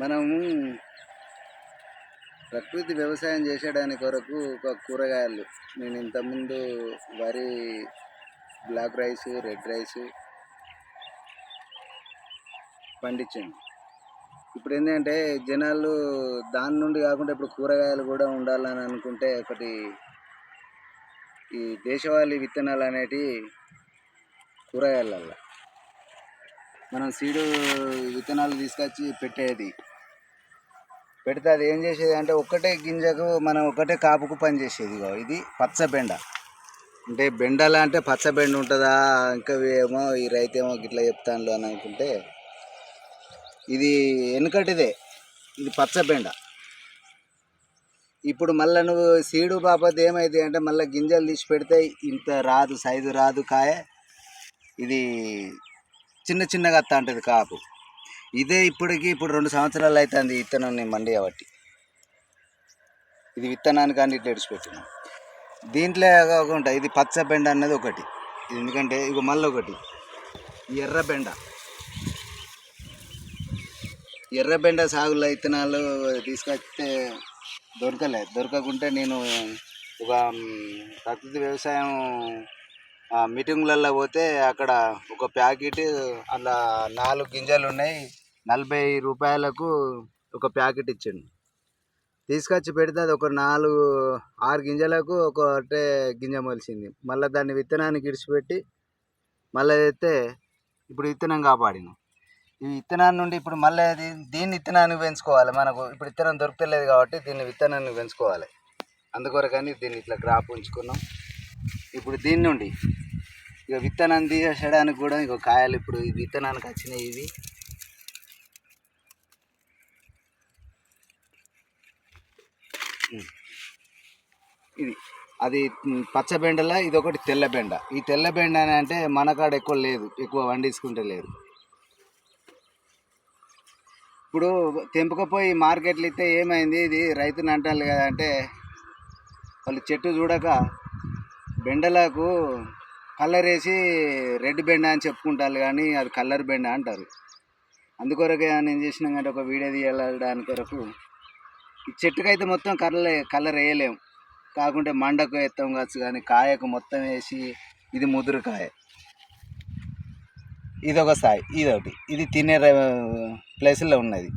మనము ప్రకృతి వ్యవసాయం చేసేదాని కొరకు ఒక కూరగాయలు. నేను ఇంతకుముందు వరి బ్లాక్ రైస్ రెడ్ రైస్ పండించాను. ఇప్పుడు ఏంటంటే జనాలు దాని నుండి కాకుండా ఇప్పుడు కూరగాయలు కూడా ఉండాలని అనుకుంటే ఒకటి ఈ దేశవాళీ విత్తనాలు అనేటివి కూరగాయలల్లో. మనం సీడు విత్తనాలు తీసుకొచ్చి పెట్టేది. పెడితే అది ఏం చేసేది అంటే ఒక్కటే గింజకు మనం ఒకటే కాపుకు పని చేసేది ఇది పచ్చ బెండ. అంటే బెండలా అంటే పచ్చ బెండ ఉంటుందా? ఇంకా ఏమో ఈ రైతు ఏమో గిట్లా చెప్తాను అని అనుకుంటే ఇది వెనుకటిదే ఇది పచ్చ బెండ. ఇప్పుడు మళ్ళీ నువ్వు సీడు బాపత్ ఏమైంది అంటే మళ్ళీ గింజలు తీసి పెడితే ఇంత రాదు సైజు రాదు కాయ. ఇది చిన్న చిన్నగా అత్త ఉంటుంది కాపు. ఇదే ఇప్పటికి ఇప్పుడు రెండు సంవత్సరాలు అవుతుంది విత్తనం నేను మండి కాబట్టి. ఇది విత్తనానికి అన్ని ఇట్లా ఎడిచిపెట్టినాం దీంట్లో కాకుండా ఇది పచ్చ బెండ అన్నది ఒకటి. ఎందుకంటే ఇక మళ్ళీ ఒకటి. ఎర్ర బెండ. ఎర్ర బెండ సాగులో విత్తనాలు తీసుకొస్తే దొరకలేదు దొరకకుంటే నేను ఒక ప్రకృతి వ్యవసాయం మీటింగ్లలో పోతే అక్కడ ఒక ప్యాకెట్ అలా నాలుగు గింజలు ఉన్నాయి. నలభై రూపాయలకు ఒక ప్యాకెట్ ఇచ్చిండు. తీసుకొచ్చి పెడితే అది ఒక నాలుగు ఆరు గింజలకు ఒకటే గింజ మొలిచింది మళ్ళీ దాన్ని విత్తనానికి ఇడిచిపెట్టి మళ్ళీ అయితే ఇప్పుడు విత్తనం కాపాడినాం. ఈ విత్తనాన్ని నుండి ఇప్పుడు మళ్ళీ అది దీన్ని విత్తనాన్ని పెంచుకోవాలి. మనకు ఇప్పుడు విత్తనం దొరకలేదు కాబట్టి దీన్ని విత్తనాన్ని పెంచుకోవాలి. అందుకొరకని దీన్ని ఇట్లా గ్రాప్ ఉంచుకున్నాం. ఇప్పుడు దీని నుండి ఇక విత్తనం తీసేయడానికి కూడా ఇక కాయలు ఇప్పుడు ఈ విత్తనానికి వచ్చినాయి ఇవి. ఇది. అది ఉమ్, పచ్చ ఇది ఒకటి తెల్ల బెండ ఈ తెల్ల బెండ అని అంటే మన కాడ ఎక్కువ లేదు ఎక్కువ వండించుకుంటే లేదు. ఇప్పుడు తెంపకపోయి మార్కెట్లు ఇస్తే ఏమైంది? ఇది రైతుని అంటారు కదా అంటే వాళ్ళు చెట్టు చూడక బెండలకు కలర్ వేసి రెడ్ బెండ అని చెప్పుకుంటారు కానీ అది కలర్ బెండ అంటారు. అందుకొరకే నేను చేసినాం కంటే ఒక వీడియో తీయడానికి కొరకు ఈ చెట్టుకైతే మొత్తం కలర్ కలర్ వేయలేం. కాకుంటే మండకు ఎత్తాం కావచ్చు కానీ కాయకు మొత్తం వేసి ఇది ముదురు కాయ. ఇది ఒక స్థాయి ఇది ఒకటి ఇది తినే ప్లేస్లో ఉన్నది.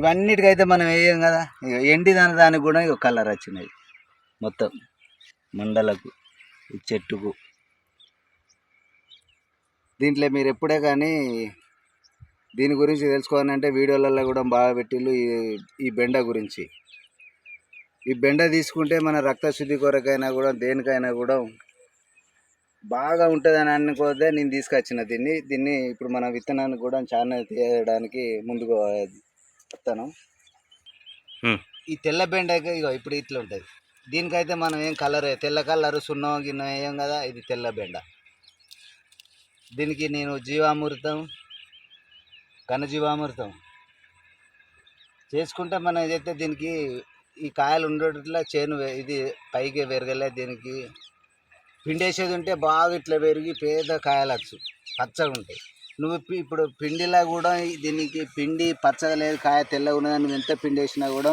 ఇవన్నిటికైతే మనం వేయం కదా. ఇక ఎండి దాని దానికి కూడా ఇక కలర్ వచ్చినాయి మొత్తం. మండలకు ఈ చెట్టుకు. దీంట్లో మీరు ఎప్పుడే కానీ దీని గురించి తెలుసుకోవాలంటే వీడియోలలో కూడా బాగా పెట్టిళ్ళు ఈ ఈ బెండ గురించి. ఈ బెండ తీసుకుంటే మన రక్త శుద్ధి కొరకైనా కూడా దేనికైనా కూడా బాగా ఉంటుందని అనుకోదే నేను తీసుకొచ్చిన దీన్ని. దీన్ని ఇప్పుడు మన విత్తనాన్ని కూడా చాలా తీయడానికి ముందుకు వస్తాను ఈ తెల్ల బెండకి ఇగో ఇప్పుడు ఇట్లా ఉంటుంది దీనికైతే మనం ఏం కలర్ తెల్ల కలర్ సున్నం గిన్నె వేయం కదా ఇది తెల్ల బెండ. దీనికి నేను జీవామృతం ఘనజీవామృతం చేసుకుంటే మనం ఏదైతే దీనికి ఈ కాయలు ఉండేట్లా చేను ఇది పైకి పెరగలే దీనికి. పిండేసేది ఉంటే బాగా ఇట్లా పెరిగి పేద కాయలు వచ్చు పచ్చగా ఉంటాయి. నువ్వు ఇప్పుడు పిండిలా కూడా దీనికి పిండి పచ్చగా లేదు కాయ తెల్లగా ఉన్నదని నువ్వు ఎంత పిండి వేసినా కూడా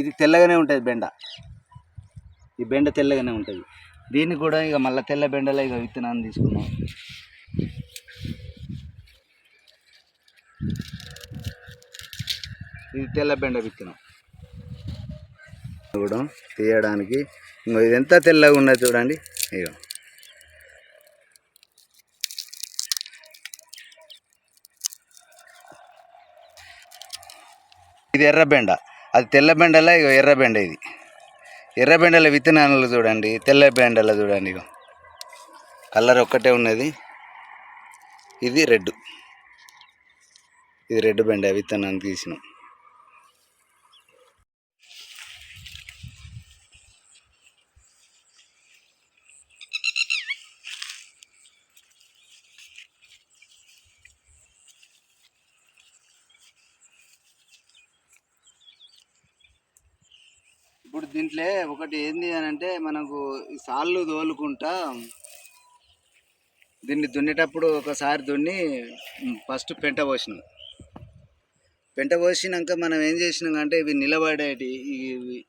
ఇది తెల్లగానే ఉంటుంది బెండ. ఈ బెండ తెల్లగానే ఉంటుంది. దీన్ని కూడా ఇక మళ్ళీ తెల్ల బెండలో ఇక విత్తనాన్ని తీసుకున్నాం. ఇది తెల్ల బెండ విత్తనం. కూడా తీయడానికి. ఇంకో ఇది ఎంత తెల్లగా ఉన్నది చూడండి. ఇక ఇది ఎర్రబెండ అది తెల్ల బెండలా ఇక ఎర్రబెండ ఇది. ఎర్రబెండల విత్తనాలు చూడండి. తెల్ల బెండల చూడండి ఇక కలర్ ఒక్కటే ఉన్నది. ఇది రెడ్. ఇది రెడ్ బెండ విత్తనాన్ని తీసినాం. ఇప్పుడు దీంట్లో ఒకటి ఏంది అని అంటే మనకు సాళ్ళు తోలుకుంటా దీన్ని దున్నేటప్పుడు ఒకసారి దున్ని ఫస్ట్ పెంట పోసినాం పెంట పోసినాక మనం ఏం చేసినాం అంటే ఇవి నిలబడేటి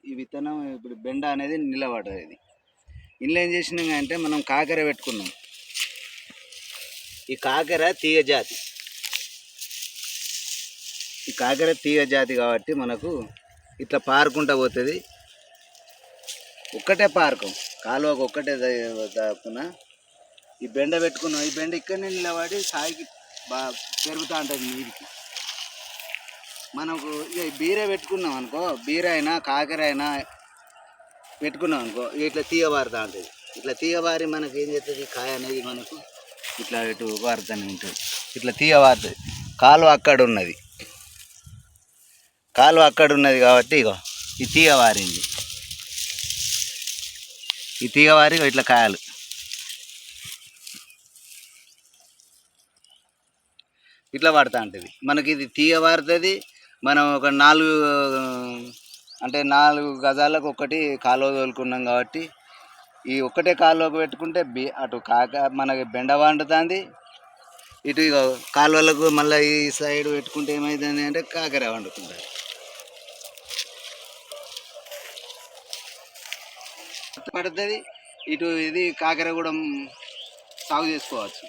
ఈ విత్తనం ఇప్పుడు బెండ అనేది నిలబడేది ఇందులో ఏం చేసినాం అంటే మనం కాకర పెట్టుకున్నాం ఈ కాకర తీగ జాతి ఈ కాకర తీగ జాతి కాబట్టి మనకు ఇట్లా పారుకుంటా పోతుంది ఒక్కటే పారకం కాలువకు ఒక్కటే తప్పున ఈ బెండ పెట్టుకున్నాం. ఈ బెండ ఇక్కడనే నిలబడి సాయికి బాగా పెరుగుతూ ఉంటుంది నీటికి. మనకు ఇక ఈ పెట్టుకున్నాం అనుకో బీర అయినా కాకర అయినా పెట్టుకున్నాం అనుకో ఇట్లా తీగ ఉంటుంది. ఇట్లా తీయబారి మనకి ఏం చేస్తుంది కాయ అనేది మనకు ఇట్లా ఇటు పారుతూనే ఉంటుంది. ఇట్లా తీయబారుతుంది కాలువ అక్కడ ఉన్నది కాలువ అక్కడ ఉన్నది కాబట్టి ఇగో ఈ తీగ వారింది ఈ తీగ వారి ఇట్లా కాయలు. ఇట్లా పడుతూ ఉంటుంది మనకి ఇది తీగ పారుతుంది మనం ఒక నాలుగు అంటే నాలుగు గజాలకు ఒకటి కాలువ తోలుకున్నాం కాబట్టి ఈ ఒక్కటే కాలువకు పెట్టుకుంటే బి అటు కాక మనకి బెండ వండుతుంది ఇటు కాలువలకు మళ్ళీ ఈ సైడ్ పెట్టుకుంటే ఏమవుతుంది అంటే కాకర వండుకుంటుంది పడుతుంది ఇటు ఇది కాకర కూడా సాగు చేసుకోవచ్చు.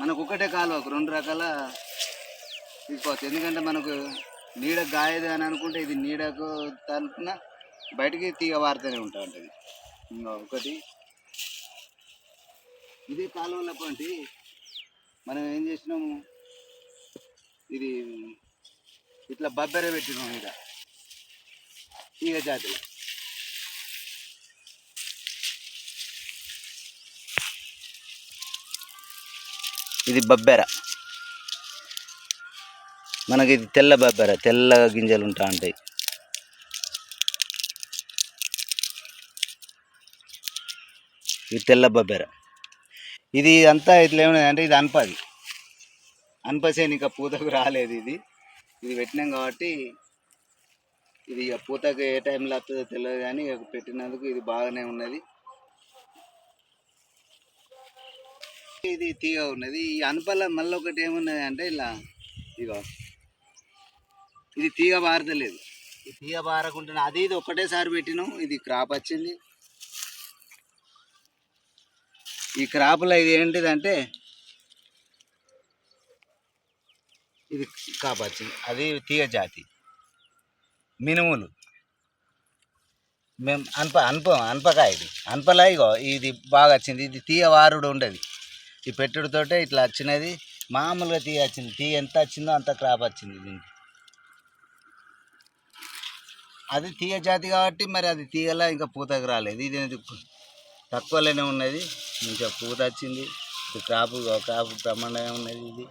మనకు ఒకటే ఒక రెండు రకాల తీసుకోవచ్చు. ఎందుకంటే మనకు నీడ గాయదు అని అనుకుంటే ఇది నీడకు తరపున బయటికి తీగ వారుతూనే ఉంటా ఉంటుంది ఇంకా ఒకటి ఇది కాలువల పంటి. మనం ఏం చేసినాము? ఇది ఇట్లా బబ్బెర పెట్టినాం ఇక. తీగ జాతిలో. ఇది బబ్బెర. మనకి ఇది తెల్ల బబ్బెర తెల్ల గింజలు ఉంటా ఉంటాయి ఇది తెల్ల బబ్బెర. ఇది అంతా ఇట్లా ఏమన్నది ఇది అనపది. అన్పసేని ఇంకా పూతకు రాలేదు ఇది. ఇది పెట్టినాం కాబట్టి ఇది ఇక పూతకు ఏ టైంలో వస్తుందో తెలియదు కానీ ఇక పెట్టినందుకు ఇది బాగానే ఉన్నది. ఇది తీగ ఉన్నది. ఈ అనుపల్ల మళ్ళీ ఒకటి ఏమున్నది అంటే ఇలా ఇగో. ఇది తీగ బారదలేదు ఈ తీగ బారకుంటే అది ఇది ఒకటేసారి పెట్టినాం. ఇది క్రాప్ వచ్చింది. ఈ క్రాప్లో ఇది ఏంటిదంటే ఇది కాపచ్చింది అది తీగ జాతి. మినుములు. మేము అనుప అనప అనపకాయ ఇది. అనపలా ఇగో ఇది బాగా వచ్చింది. ఇది తీగ వారుడు ఉండదు. ఈ పెట్టుడుతోటే ఇట్లా వచ్చినది. మామూలుగా తీగ వచ్చింది. తీగ ఎంత వచ్చిందో అంత క్రాప్ వచ్చింది దీనికి. అది తీగ జాతి కాబట్టి మరి అది తీగలా ఇంకా పూతకు రాలేదు. ఇది తక్కువలోనే ఉన్నది. ఇంకా పూత వచ్చింది. ఇది క్రాప్ క్రాప్ బ్రహ్మాండంగా ఉన్నది ఇది.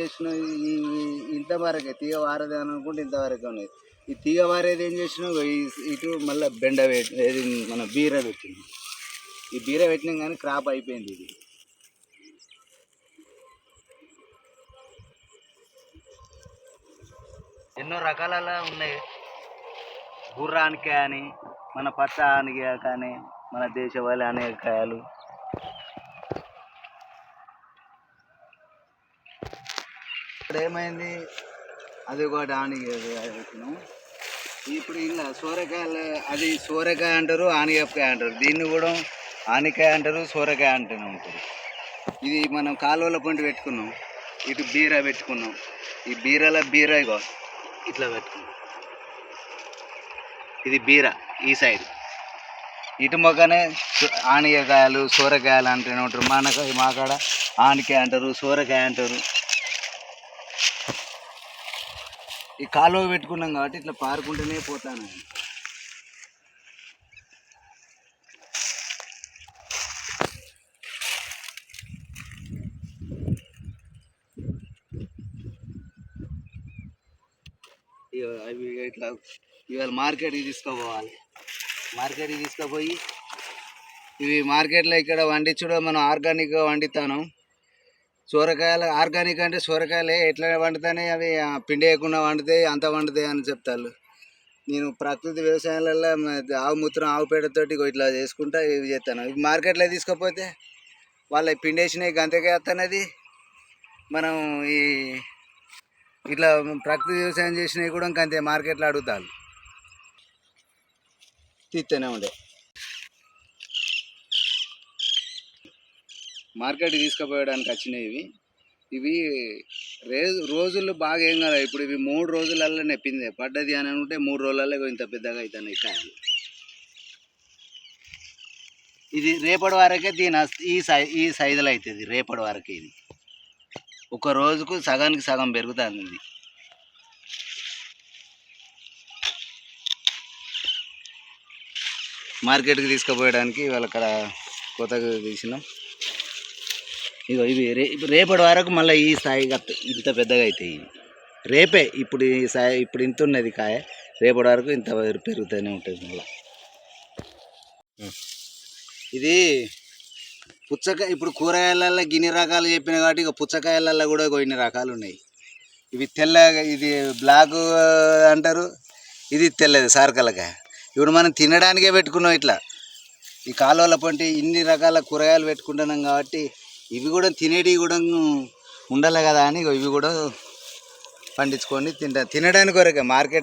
చేసిన ఈ- ఇంతవరకే తీగ వారదే అని అనుకుంటే ఇంతవరకే ఉన్నది. ఈ తీగ వారేది ఏం చేసినావు? ఇటు మళ్ళీ బెండ పెట్టి ఏది మన బీర పెట్టింది. ఈ బీర పెట్టినాం కానీ క్రాప్ అయిపోయింది ఇది. ఎన్నో రకాల ఉన్నాయి. బుర్ర ఆనకాయ అని మన పచ్చ ఆనకాయ కానీ మన దేశవాళి ఆనకాయలు ఇక్కడ ఏమైంది? అది ఒకటి ఆనకాయ పెట్టినాం. ఇప్పుడు ఇలా సోరకాయలు అది సోరకాయ అంటారు ఆనగకాయ అంటారు. దీన్ని కూడా ఆనకాయ అంటారు సోరకాయ అంటూనే ఉంటారు ఇది మనం కాలువల పంట పెట్టుకున్నాం. ఇటు బీర పెట్టుకున్నాం. ఈ బీరల బీర ఇగో ఇట్లా పెట్టుకున్నాం. ఇది బీర ఈ సైడ్ ఇటు మొక్కనే ఆనగకాయలు సోరకాయలు అంటూనే ఉంటారు. మనకు మా కాడ ఆనకాయ అంటారు సోరకాయ అంటారు. ఈ కాలువ పెట్టుకున్నాం కాబట్టి ఇట్లా పారుకుంటూనే పోతాను అవి ఇట్లా ఇవాళ మార్కెట్కి తీసుకుపోవాలి. మార్కెట్కి తీసుకుపోయి ఇవి మార్కెట్లో ఇక్కడ వండించడం మనం ఆర్గానిక్గా వండిస్తాను సొరకాయలు ఆర్గానిక్ అంటే సోరకాయలే ఎట్లా వండుతానే అవి పిండి వేయకుండా వండుతాయి అంత వండుతాయి అని చెప్తారు నేను ప్రకృతి వ్యవసాయాలలో ఆవు మూత్రం ఆవు పేడతోటి ఇట్లా చేసుకుంటా ఇవి చేస్తాను. ఇవి మార్కెట్లో తీసుకపోతే వాళ్ళ పిండి వేసినవి గంతకే వస్తున్నది మనం ఈ ఇట్లా ప్రకృతి వ్యవసాయం చేసినవి కూడా అంతే మార్కెట్లో అడుగుతారు. తీస్తూనే ఉండే. మార్కెట్కి తీసుకుపోయడానికి వచ్చినాయి ఇవి. ఇవి రే రోజులు బాగా ఏం కదా. ఇప్పుడు ఇవి మూడు రోజులల్లో నెప్పింది. పడ్డది అని అనుకుంటే మూడు రోజులలో ఇంత పెద్దగా అవుతున్నాయి కాయలు. ఇది రేపటి వరకే దీని ఈ సై ఈ సైజులో అవుతుంది రేపటి వరకే ఇది. ఒక రోజుకు సగానికి సగం పెరుగుతుంది. మార్కెట్కి తీసుకుపోయడానికి వాళ్ళ అక్కడ కొత్తగా తీసినాం. ఇగో ఇవి రే రేపటి వరకు మళ్ళీ ఈ స్థాయి ఇంత పెద్దగా అవుతాయి. రేపే ఇప్పుడు ఈ స్థాయి ఇప్పుడు ఇంత ఉన్నది కాయ రేపటి వరకు ఇంత పెరుగుతూనే ఉంటుంది మళ్ళీ. ఇది పుచ్చకాయ ఇప్పుడు కూరగాయలలో గిన్ని రకాలు చెప్పిన కాబట్టి ఇక పుచ్చకాయలలో కూడా కొన్ని రకాలు ఉన్నాయి. ఇవి తెల్లగా ఇది బ్లాక్ అంటారు ఇది తెల్లది సార్కలకాయ. ఇప్పుడు మనం తినడానికే పెట్టుకున్నాం ఇట్లా. ఈ కాలువల పంటి ఇన్ని రకాల కూరగాయలు పెట్టుకుంటున్నాం కాబట్టి ఇవి కూడా తినేటివి కూడా ఉండాలి కదా అని ఇవి కూడా పండించుకొని తింటా. తినడానికి వరకే మార్కెట్